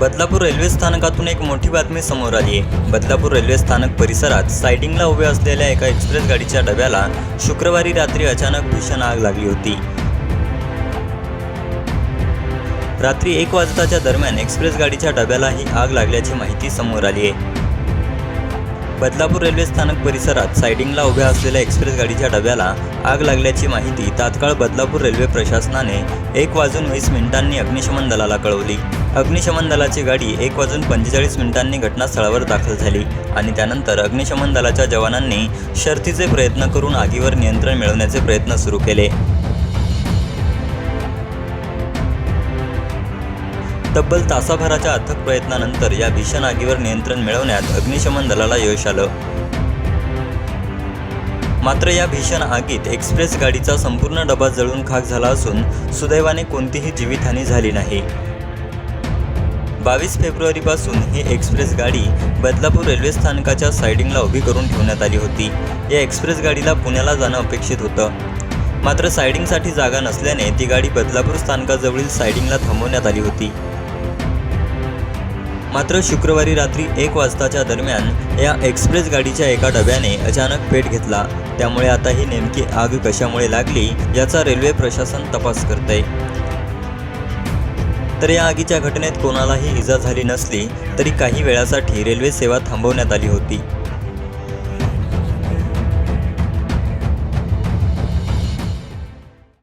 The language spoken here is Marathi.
बदलापूर रेल्वे स्थानकातून एक मोठी बातमी समोर आली आहे. बदलापूर रेल्वे स्थानक परिसरात सायडिंगला उभ्या असलेल्या एका एक्सप्रेस गाडीच्या डब्याला शुक्रवारी रात्री अचानक भीषण आग लागली होती. रात्री एक वाजताच्या दरम्यान एक्सप्रेस गाडीच्या डब्याला ही आग लागल्याची माहिती समोर आली आहे. बदलापूर रेल्वे स्थानक परिसरात सायडिंगला उभ्या असलेल्या एक्सप्रेस गाडीच्या डब्याला आग लागल्याची माहिती तात्काळ बदलापूर रेल्वे प्रशासनाने एक वाजून वीस मिनिटांनी अग्निशमन दलाला कळवली. अग्निशमन दलाची गाडी एक वाजून पंचेचाळीस मिनिटांनी घटनास्थळावर दाखल झाली आणि त्यानंतर अग्निशमन दलाच्या जवानांनी शर्थीचे प्रयत्न करून आगीवर नियंत्रण मिळवण्याचे प्रयत्न सुरू केले. तब्बल तासाभराच्या अथक प्रयत्नानंतर या भीषण आगीवर नियंत्रण मिळवण्यात अग्निशमन दलाला यश आलं. मात्र या भीषण आगीत एक्सप्रेस गाडीचा संपूर्ण डबा जळून खाक झाला असून सुदैवाने कोणतीही जीवितहानी झाली नाही. बावीस फेब्रुवारीपासून ही एक्सप्रेस गाडी बदलापूर रेल्वे स्थानकाच्या सायडिंगला उभी करून ठेवण्यात आली होती. या एक्सप्रेस गाडीला पुण्याला जाणं अपेक्षित होतं. मात्र सायडिंगसाठी जागा नसल्याने ती गाडी बदलापूर स्थानकाजवळील सायडिंगला थांबवण्यात आली होती. मात्र शुक्रवारी रात्री एक वाजताच्या दरम्यान या एक्सप्रेस गाडीच्या एका डब्याने अचानक पेट घेतला. त्यामुळे आता ही नेमकी आग कशामुळे लागली याचा रेल्वे प्रशासन तपास करतंय. तर या आगीच्या घटनेत कोणालाही इजा झाली नसली तरी काही वेळासाठी रेल्वे सेवा थांबवण्यात आली होती.